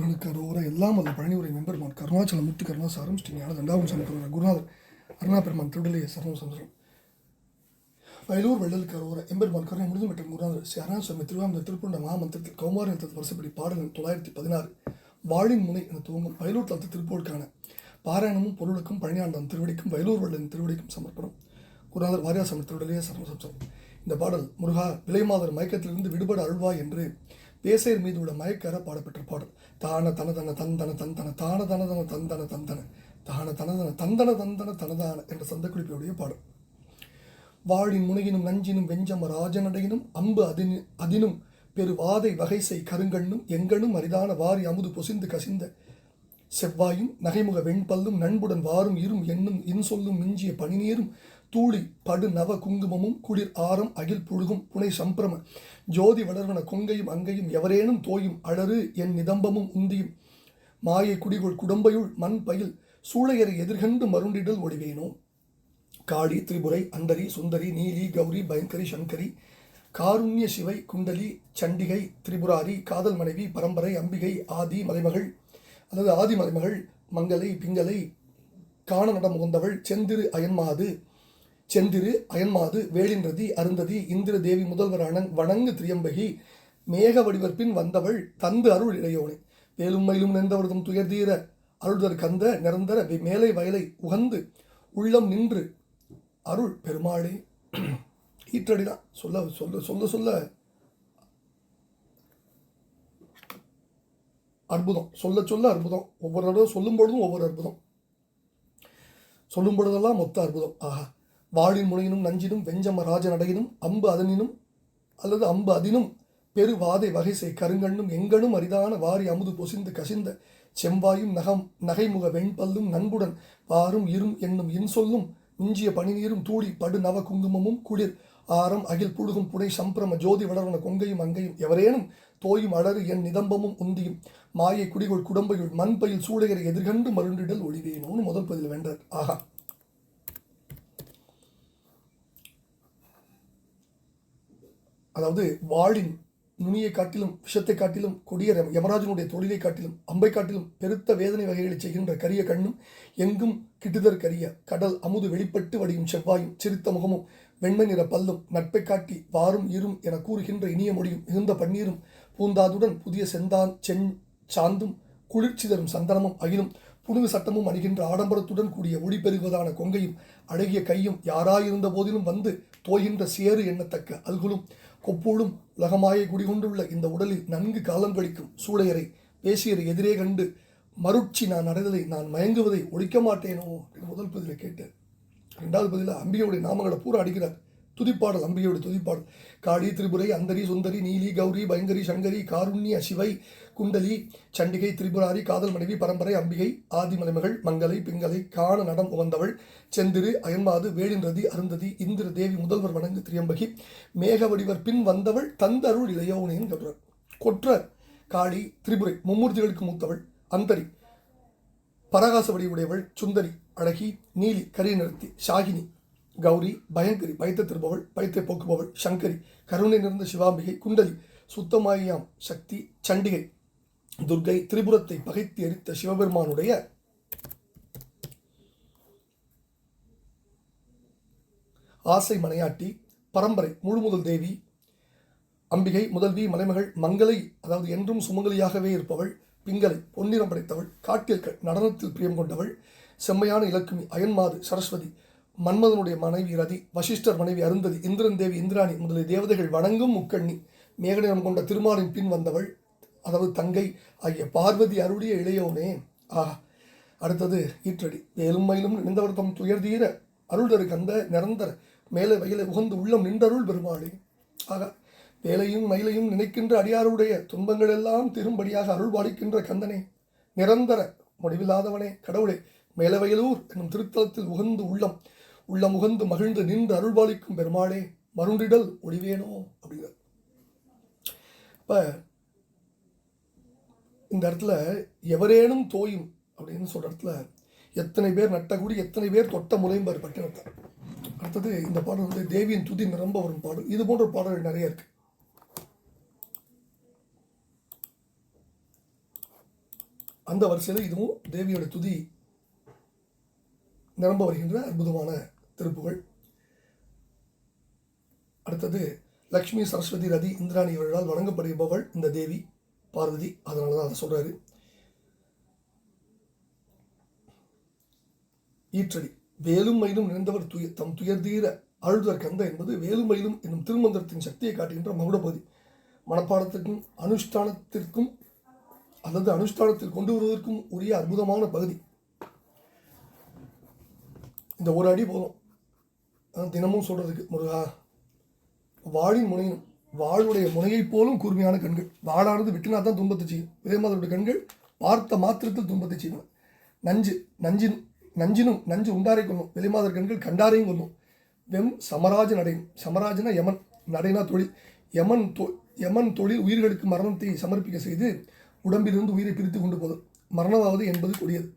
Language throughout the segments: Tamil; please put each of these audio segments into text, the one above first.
முருகனுக்கு அரோர எல்லாம் அல்ல பழனி உரை மெம்பெருமான் கருணாச்சலம் முத்து கருணாசாரம் ஸ்ரீ ஞான தண்டாவும் சமக்கரோர குருநாதர் அருணா பெருமான் திருடலைய சரணம் சந்திரம் வயலூர் வெள்ளலுக்கு அரோர எம்பெருமான் கருணை முடிந்து மற்றும் குருநாதர் ஸ்ரீ அருணாசுவாமி திருவாமந்த திருப்புண்ட மகாமந்திரத்தில் கௌமாரி எழுத்தது வருஷப்படி பாடல் தொள்ளாயிரத்தி பதினாறு வாழின் முனை என துவங்கும் வயலூர் தளத்து திருப்போருக்கான பாராயணமும் பொருளுக்கும் பழனியாண்டம் திருவடிக்கும் வயலூர் வெள்ளன் திருவடிக்கும் சமர்ப்பணம். குருநாதர் வாரியாசமர் திருடலைய சரணம் சம்சம் இந்த பாடல் முருகா விலைமாதர் மயக்கத்திலிருந்து விடுபட அருள்வாய் என்று பேசையர் மீது உள்ள மயக்கர பாடப்பெற்ற பாடல். தான தனதன தந்தன தந்தன தான தனதன தந்தன தந்தன தான தனதன தந்தன தந்தன தனதான என்ற சந்தக்குறிப்பையுடைய பாடல். வாழின் முனையினும் நஞ்சினும் வெஞ்சம ராஜனடையினும் அம்பு அதினு அதினும் பெரு வாதை வகைசை கருங்கண்ணும் எங்கனும் அரிதான வாரி அமுது பொசிந்து கசிந்த செவ்வாயும் நகைமுக வெண்பல்லும் நண்புடன் வாரும் இரும் எண்ணும் இன்சொல்லும் மிஞ்சிய பனிநீரும் தூளி படு நவ குங்குமமும் குளிர் ஆரம் அகில் புழுகும் புனை சம்பிரம. ஜோதி வளர்வன கொங்கையும் அங்கையும் எவரேனும் தோயும் அழறு என் நிதம்பமும் உந்தியும். மாயை குடிகோள் குடம்பையுள் மண் பயில் சூளையரை எதிர்கண்டு மருண்டிடல் ஒடிவேனோ? காளி திரிபுரை அந்தரி சுந்தரி நீலி கௌரி பயங்கரி சங்கரி காருண்ய சிவை குண்டலி சண்டிகை திரிபுராரி காதல் மனைவி பரம்பரை அம்பிகை ஆதி மலைமகள் அல்லது ஆதி மலைமகள் மங்கலை பிங்கலை காண நடம் முகந்தவள் செந்திரு அயன்மாது செந்திரு அயன்மாது வேளின்றதி அருந்ததி இந்திர தேவி முதல்வரான வணங்கு திரியம்பகி மேக வடிவற்பின் வந்தவள் தந்து அருள் இளையோனே வேலும் மயிலும் நின்றவர்தம் துயர்தீர அருள்தர் கந்த நிரந்தர மேலை வயலை உகந்து உள்ளம் நின்று அருள் பெருமாளே. ஈற்றடிதான் சொல்ல சொல்ல சொல்ல சொல்ல. அற்புதம் சொல்ல சொல்ல அற்புதம். ஒவ்வொரு தடவை சொல்லும் பொழுதும் ஒவ்வொரு அற்புதம். சொல்லும் பொழுதெல்லாம் மொத்த அற்புதம். ஆஹா. வாழின் முனையினும் நஞ்சினும் வெஞ்சம ராஜ நடையினும் அம்பு அதனினும் அல்லது அம்பு அதினும் பெரு வாதை வகைசை கருங்கண்ணும் எங்கனும் அரிதான வாரி அமுது பொசிந்து கசிந்த செம்பாயும் நகம் நகைமுக வெண்பல்லும் நண்புடன் வாரும் இரும் என்னும் இன்சொல்லும் மிஞ்சிய பனிநீரும் தூடி படு நவ குங்குமமும் குளிர் ஆரம் அகில் புழுகும் புனை சம்பிரம ஜோதி வளர்வன கொங்கையும் அங்கையும் எவரேனும் தோயும் அடரு என் நிதம்பமும் உந்தியும் மாயை குடிகொள் குடம்பையுள் மண்பையில் சூளையரை எதிர்கண்டு மருண்டிடல் ஒளிவேனோன்னு முதல் பதில் வென்றார். ஆகா. அதாவது வாளின் நுனியை காட்டிலும் விஷத்தை காட்டிலும் கொடிய யமராஜனுடைய தொழிலை காட்டிலும் அம்பை காட்டிலும் பெருத்த வேதனை வகைகளை செய்கின்ற கரிய கண்ணும் எங்கும் கிட்டுதர் கரிய கடல் அமுது வெளிப்பட்டு வடியும் செவ்வாயும் சிரித்த முகமும் வெண்மை நிற பல்லும் நட்பை காட்டி வாரும் இரும் என கூறுகின்ற இனிய மொழியும் மிகுந்த பன்னீரும் பூந்தாதுடன் புதிய செந்தான் சென் சாந்தும் குளிர்ச்சி தரும் சந்தனமும் அகிலும் புனுகு சட்டமும் அணிகின்ற ஆடம்பரத்துடன் கூடிய ஒளி பெருகுவதான கொங்கையும் அழகிய கையும் யாராயிருந்த போதிலும் வந்து தோய்கின்ற சேறு எண்ணத்தக்க அல்குலும் கொப்போடும் உலகமாயை குடிகொண்டுள்ள இந்த உடலில் நன்கு காலம் கழிக்கும் சூளையரை பேசியரை எதிரே கண்டு மருட்சி நான் அடைந்ததை நான் மயங்குவதை ஒழிக்க மாட்டேனோ? அப்படின்னு முதல் பதிலை கேட்டேன் ரெண்டாவது பதிலில் அம்பிகையுடைய நாமங்களை பூரா அடிக்கிறார். துதிப்பாடல் அம்பிகையுடைய துதிப்பாடல். காளி திரிபுரை அந்தரி சுந்தரி நீலி கௌரி பயங்கரி சங்கரி காருண்ய சிவை குண்டலி சண்டிகை திரிபுராரி காதல் மனைவி பரம்பரை அம்பிகை ஆதிமலைமகள் மங்கலை பிங்கலை காண நடம் உகந்தவள் செந்திரு அயன்மாது வேடின்றதி அருந்ததி இந்திர தேவி முதல்வர் வணங்கு திரியம்பகி மேக வடிவர் பின் வந்தவள் தந்தருள் இளையோனையின் சொல்றார் கொற்றர் காளி திரிபுரை மும்மூர்த்திகளுக்கு மூத்தவள் அந்தரி பரகாச வடிவுடையவள் சுந்தரி அழகி நீலி கரிய நிறுத்தி ஷாகினி கௌரி பயங்கரி பயத்தை திருப்பவள் பயத்தை போக்குபவள் சங்கரி கருணை நிறைந்த சிவாம்பிகை குண்டலி சுத்தமாயாம் சக்தி சண்டிகை துர்கை திரிபுரத்தை பகைத்து எரித்த சிவபெருமானுடைய ஆசை மனையாட்டி பரம்பரை முழுமுதல் தேவி அம்பிகை முதல்வி மலைமகள் மங்களை அதாவது என்றும் சுமங்கலியாகவே இருப்பவள் பிங்கலை பொன்னிறம் படைத்தவள் காட்டில் நடனத்தில் பிரியம் கொண்டவள் செம்மையான இலக்குமி அயன்மாது சரஸ்வதி மன்மதனுடைய மனைவி ரதி வசிஷ்டர் மனைவி அருந்ததி இந்திரன் தேவி இந்திராணி முதலிய தேவதைகள் வணங்கும் முக்கண்ணி மேகநிறம் கொண்ட திருமாலின் பின் வந்தவள் அதாவது தங்கை ஆகிய பார்வதி அருளிய இளையோனே ஆஹா அடுத்தது ஈற்றடி. வேலும் மயிலும் நினைந்தவர் தம் துயர்தீர அருள்தரு கந்த நிரந்தர மேலே வயலை உகந்து உள்ளம் நின்றருள் பெருமாளே. ஆக வேலையும் மயிலையும் நினைக்கின்ற அடியாருடைய துன்பங்கள் எல்லாம் திரும்படியாக அருள் பாலிக்கின்ற கந்தனே நிரந்தர முடிவில்லாதவனே கடவுளே மேலவயலூர் என்னும் திருத்தலத்தில் உகந்து உள்ளம் உள்ளம் உகந்து மகிழ்ந்து நின்று அருள்பாலிக்கும் பெருமாளே மருண்டிடல் ஒளிவேனோ அப்படிங்கிறார். இப்போ இந்த இடத்துல எவரேனும் தோயும் அப்படின்னு சொல்கிற இடத்துல எத்தனை பேர் நட்டகுடி எத்தனை பேர் தொட்ட முலைம்பார் பட்டினத்தை அடுத்தது இந்த பாடல் வந்து தேவியின் துதி நிரம்ப வரும் பாடல். இது போன்ற பாடல்கள் நிறைய இருக்கு. அந்த வரிசையில் இதுவும் தேவியோட துதி நிரம்ப வருகின்ற அற்புதமான திருப்புகள். அடுத்தது லக்ஷ்மி சரஸ்வதி ரதி இந்திராணி இவர்களால் வழங்கப்படுபவள் இந்த தேவி. பார்வதி அதனால தான் அதை சொல்கிறாரு ஈற்றடி வேலும் மயிலும் நிறைந்தவர் துய தம் துயர்தீர அழுதர் கந்த என்பது வேலும் மயிலும் என்னும் திருமந்திரத்தின் சக்தியை காட்டுகின்ற மகுடபதி. மனப்பாடத்திற்கும் அனுஷ்டானத்திற்கும் அல்லது அனுஷ்டானத்தில் கொண்டு வருவதற்கும் உரிய அற்புதமான பகுதி. இந்த ஒரு அடி போதும். தினமும் சொல்கிறதுக்கு முருகா வாழின் முனையும் வாளுடைய முனையைப் போலும் கூர்மையான கண்கள். வாழானது விட்டுனா தான் துன்பத்தை செய்யும். இதே கண்கள் பார்த்த மாத்திரத்தில் துன்பத்தை செய்யும் நஞ்சு நஞ்சின் நஞ்சினும் நஞ்சு உண்டாரை கொள்ளும். வெளிமாதர் கண்கள் கண்டாரையும் கொள்ளும். வெம் சமராஜ நடையும் சமராஜனா யமன் நடைனா தொழில் யமன் தொ யமன் தொழில் உயிர்களுக்கு மரணத்தை சமர்ப்பிக்க செய்து உடம்பிலிருந்து உயிரை பிரித்து கொண்டு போதும் மரணமாவது என்பது கொடியது.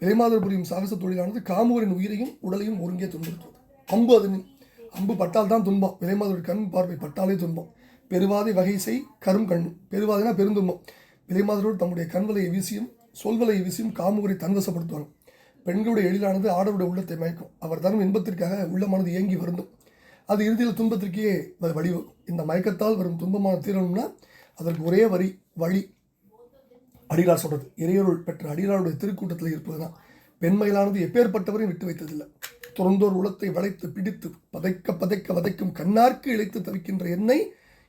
விலைமாதர் புரியும் சாகச தொழிலானது காமூரின் உயிரையும் உடலையும் ஒருங்கே துன்புறுத்துவது. அம்பு அதனின் அம்பு பட்டால் தான் துன்பம் விலைமாதோட கண் பார்வை பட்டாலே துன்பம். பெருவாதை வகை செய் கரும் கண் பெருவாதைனா பெருந்துன்பம். விலைமாதரோடு தம்முடைய கண்வலையை வீசியும் சொல்வலையை வீசியும் காமுகரை தன்வசப்படுத்துவாங்க பெண்களுடைய எழிலானது ஆடவுடைய உள்ளத்தை மயக்கும். அவர் தரும் இன்பத்திற்காக உள்ளமானது இயங்கி வருந்தும். அது இறுதியில் துன்பத்திற்கே வ- இந்த மயக்கத்தால் வரும் துன்பமான தீரணும்னா அதற்கு ஒரே வரி வழி. அடிகளார் சொல்கிறது இறையொருள் பெற்ற அடிகளாருடைய திருக்கூட்டத்தில் இருப்பதுதான். பெண்மையிலானது எப்பேற்பட்டவரையும் விட்டு வைத்ததில்லை. துறந்தோர் உளத்தை வளைத்து பிடித்து பதைக்க பதைக்க வதைக்கும் கண்ணார்க்கு இழைத்து தவிக்கின்ற என்னை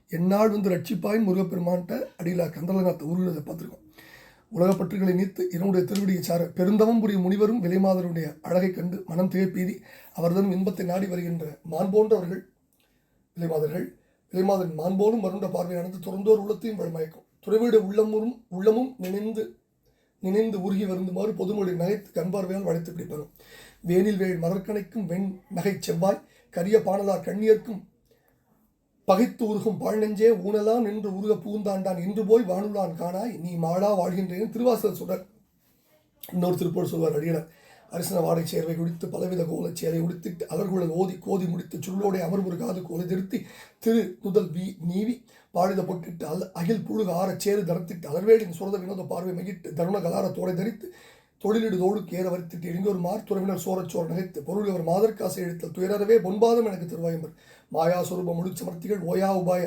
என்னால் வந்து ரட்சிப்பாயின் முருகப்பெருமான்கிட்ட அடியிலா கந்தலநாத்தை உருகிறதை பார்த்துருக்கோம். உலகப் பற்றுகளை நீத்து இவனுடைய திருவடியை சார பெருந்தவம் புரியும் முனிவரும் விலைமாதருடைய அழகை கண்டு மனம் திகைப்பீதி அவர்தன் இன்பத்தை நாடி வருகின்ற மாண்போன்றவர்கள் விலைமாதர்கள் விலைமாதரின் மான் போலும் வருண்ட பார்வையானது துறந்தோர் உள்ளத்தையும் வழமயக்கும். துறைவிட உள்ளமும் உள்ளமும் நினைந்து நினைந்து உருகி வருந்துமாறு பொதுமொழி நகைத்து கண்பார்வையால் வளைத்து பிடிப்பதும். வேனில் வேள் மலர்கணைக்கும் வெண் நகை செவ்வாய் கரிய பானலார் கண்ணியர்க்கும் பகைத்து உருகும் பாழ்நெஞ்சே ஊனலாம் நின்று உருக பூந்தாண்டான் இன்று போய் வானுலான் காணாய் நீ மாடா வாழ்கின்றேன் திருவாசகர் சுடர். இன்னொரு திருப்பூர் சொல்வார் அடியனர். அரிசன வாடை சேர்வை குடித்து பலவித கோலச் சேலை உடுத்திட்டு அலர்குழல் ஓதி கோதி முடித்து சுருளோடை அமர்முரு காது கோலை திருத்தி திரு முதல் வீ நீவி பாடித பொட்டிட்டு அல் அகில் புழுக ஆற சேறு தரத்திட்டு அலர்வேடின் சுரத வினோத பார்வை மகிட்டு தருண கலார தோடை தரித்து தொழிலிடுதோடு தோளுக்கு ஏற வரித்திட்டு இளைஞர் துறவினர் சோரச்சோர் நகைத்து பொருள் அவர் மாதர்காசை எழுத்தல் துயரவே பொன்பாதம் எனக்கு திருவாயம்பர். மாயா சொரூப முழு சமர்த்திகள் ஓயா உபாய.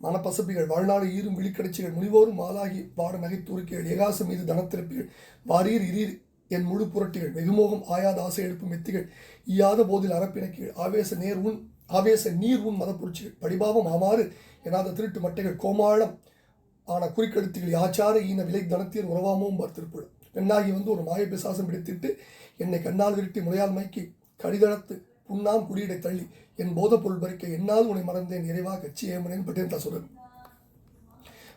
மனப்பசப்பிகள் வாழ்நாள் ஈரும் விழிக்கடைச்சிகள் முனிவோரும் மாலாகி பாட நகைத்துருக்கிகள் ஏகாசம் மீது தனத்திருப்பிகள் வாரீர் இரீர் என் முழு புரட்டிகள் வெகுமோகம் ஆயாத ஆசை எழுப்பும் மெத்திகள் ஈயாத போதில் அரப்பிணக்கிகள் ஆவேச நேர் உன் ஆவேச நீர் உன் மதப்புரட்சிகள் படிபாவம் ஆமாறு எனாத திருட்டு மட்டைகள் கோமாளம் ஆன குறிக்கெடுத்துகள் யாச்சார ஈன விலை தனத்தீர் உறவாமவும் பார்த்திருப்பது பெண்ணாகி வந்து ஒரு மாய பிசாசம் பிடித்திட்டு என்னை கண்ணால் விரட்டி முறையால் மைக்கி கடிதளத்து புண்ணாம் குடியிடை தள்ளி என் போத பொருள் பறிக்க என்னால் உன்னை மறந்தேன் நிறைவாக கட்சி ஏமனேன் பட்டேன் தசுரன்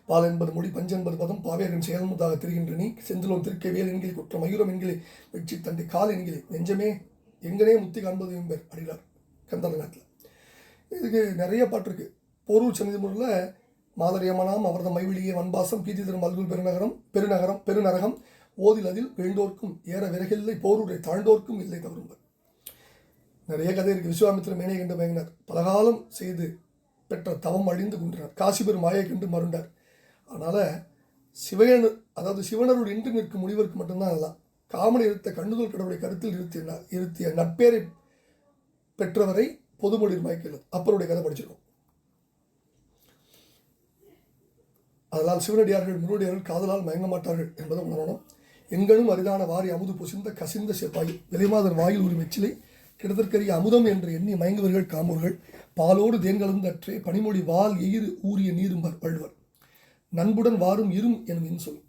பால் என்பது மொழி பஞ்சு என்பது பதம் பாவேரின் செயல்முதாக தெரிகின்ற நீ செந்திலும் திருக்கை வேல் என்கிலே குற்றம் மயூரம் என்கிலே வெற்றி தண்டை கால் என்கிலே நெஞ்சமே எங்கனே முத்தி காண்பது என்பர் அடிலார் கந்தரநாட்டில் இதுக்கு நிறைய பாட்டு இருக்குது போரூர் சந்நிதி முறையில் மாதரியமனாம் அவரது மைவிழியே வன்பாசம் பீதி திரும் அல்குல் பெருநகரம் பெருநகரம் பெருநரகம் ஓதில் அதில் வேண்டோர்க்கும் ஏற விறகில்லை போருடைய தாழ்ந்தோர்க்கும் இல்லை தவறும்பர் நிறைய கதை இருக்கு. விஸ்வாமித்திர மேனை கண்டு மயங்கினார். பலகாலம் செய்து பெற்ற தவம் அழிந்து கொண்டார் காசிபெரும் மாயை கண்டு மருண்டார். அதனால் சிவனு அதாவது சிவனருள் இன்று நிற்கும் முனிவருக்கு மட்டும்தான் அதெல்லாம் காமனை இருத்த கண்ணுதல் கடவுளை கருத்தில் இருத்தினார் இருத்திய நட்பேரை பெற்றவரை பொதுமொழி மயக்கிறது அப்பருடைய கதை படிச்சிருக்கோம். அதனால் சிவனடியார்கள் முருகடியார்கள் காதலால் மயங்க மாட்டார்கள் என்பதை உணரணும். எங்கனும் அரிதான வாரி அமுது பொசிந்த கசிந்த செப்பாய் விலைமாதன் வாயில் ஒரு மெச்சிலை கிடதற்கரிய அமுதம் என்று எண்ணி மயங்குவர்கள் காமூர்கள். பாலோடு தேன்கலந்தற்றே பனிமொழி வால் எயிறு ஊறிய நீரும் வள்ளுவர். நண்புடன் வாரும் இரும் எனும் இன்சொல்.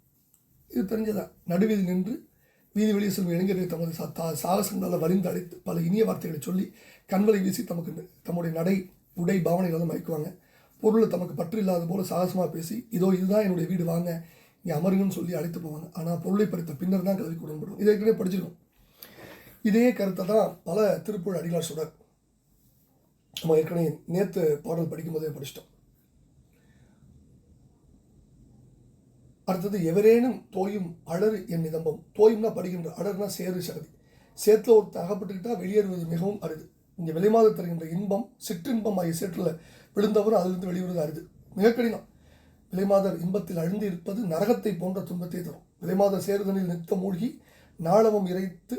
இது தெரிஞ்சதா? நடுவில் நின்று வீதி வெளியே செல்லும் இளைஞர்களை தமது சா- தா- சாகசங்களால் வரிந்து அழைத்து பல இனிய வார்த்தைகளை சொல்லி கண்களை வீசி தமக்கு தம்முடைய நடை உடை பாவனைகளை மயக்குவாங்க பொருளை தமக்கு பற்று இல்லாத போல சாகசமாக பேசி இதோ இதுதான் என்னுடைய வீடு வாங்க. நீ அமருங்கன்னு சொல்லி அழைத்து போவாங்க. ஆனால் பொருளை பறித்த பின்னர் தான் கல்விக்கு உடன்படும். இதை ஏற்கனவே படிச்சிருக்கோம். இதே கருத்தை தான் பல திருப்பூர் அடிகளார் சொல்கிறார் நம்ம ஏற்கனவே நேற்று பாடல் படிக்கும்போதே படிச்சிட்டோம். அடுத்தது எவரேனும் தோயும் அழறு என் நிதம்பம். தோயும்னா படுகின்ற அடர்னா சேறு சகதி. சேத்துல ஒருத்தர் அகப்பட்டுக்கிட்டா வெளியேறுவது மிகவும் அரிது. இங்கே வெளிமாத தருகின்ற இன்பம் சிற்றின்பம் ஆகிய சேற்றில் விழுந்தவரும் அதிலிருந்து வெளிவருவது அரிது. மிக கடினம். விலைமாதர் இன்பத்தில் அழுந்து இருப்பது நரகத்தை போன்ற துன்பத்தை தரும். விலைமாதர் சேருதனில் நித்த மூழ்கி நாளமும் இறைத்து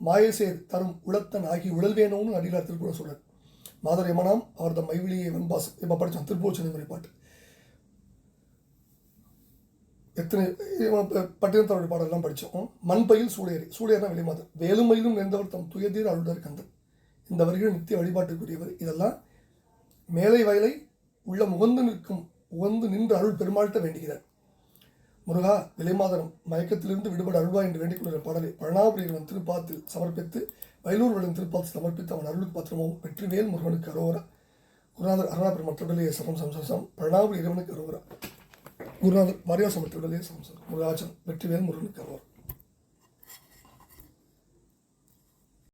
மாயசேர் தரும் உளத்தன் ஆகி உழல்வேனோன்னு அடிகளார் திருக்குறள் சொல்றார். மாதர் எமனாம் அவர் தம் மைவிலியை வெண்பாசம் இப்போ படித்தோம் திருப்பூர் பாட்டு எத்தனை பட்டினத்தோட பாடலாம் படித்தோம் மண்பயில் சூடையரி சூடையர்னா வெளிமாதர் வேலுமையிலும் நேர்ந்தவர் தம் துயதீர் அருளர் கந்தன் இந்த வரிகள் நித்திய வழிபாட்டுக்குரியவர் இதெல்லாம் மேலை வயலை உள்ள முகந்து நிற்கும் உகந்து நின்று அருள் பெருமாள்கிட்ட வேண்டுகிறார். முருகா விலைமாதரம் மயக்கத்திலிருந்து விடுபட அருள்வா என்று வேண்டிக் கொள்கிற பாடலை பழனாபுரியவன் திருப்பாத்தில் சமர்ப்பித்து வயலூர் வளன் திருப்பாத்தில் சமர்ப்பித்து அவன் அருளுக்கு பாத்திரமும் வெற்றிவேல் முருகனுக்கு அரோரா குருநாதர் அருணாபுரம் மற்றவர்களே சமம் சம்சம் பழனாபுரி இறைவனுக்கு அரோரா குருநாதர் வாரியாசம் மற்றவர்களே சம்சம் முருகாச்சலம் வெற்றிவேல் முருகனுக்கு அரோரா